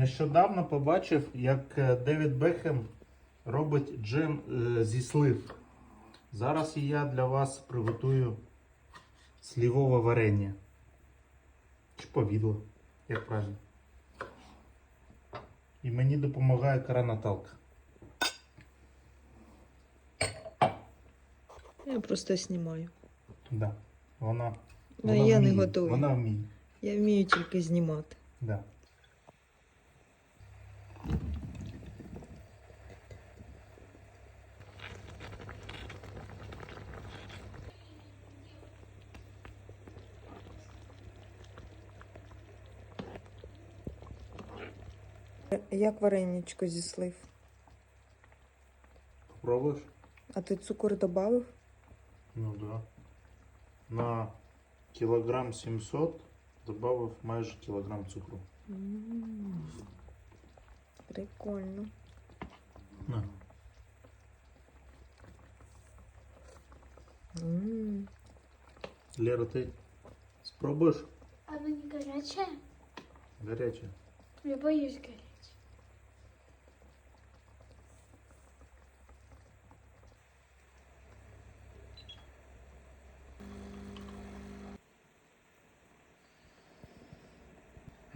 Нещодавно побачив, як е, Девід Бекхем робить джем е, зі слив. Зараз я для вас приготую слівове варення. Чи повідло, як правильно. І мені допомагає кара Наталка. Я просто знімаю. Да. Вона, Ну, я не вміє, готую. Вона вміє. Я вмію тільки знімати. Да. Як вареничко зі слив? Попробуєш? А ти цукор додав? Ну да. На кілограм 700 додав майже кілограм цукру. Прикольно. На. М. Лера, ти спробуєш? Оно не горячее? Гаряче. Я боюсь горячее.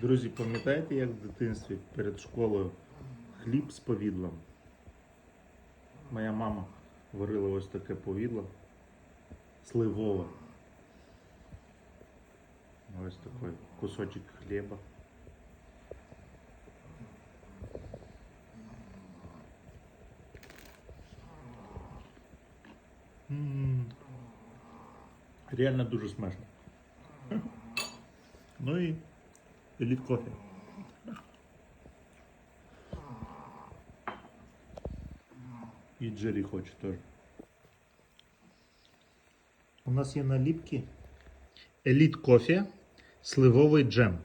Друзі, пам'ятаєте, як в дитинстві перед школою хліб з повідлом? Моя мама варила ось таке повідло сливове. Ось такий кусочок хліба. Реально дуже смачно. Ну і еліт кофе. І Джері хоче теж. У нас є наліпки Еліт кофе, сливовий джем.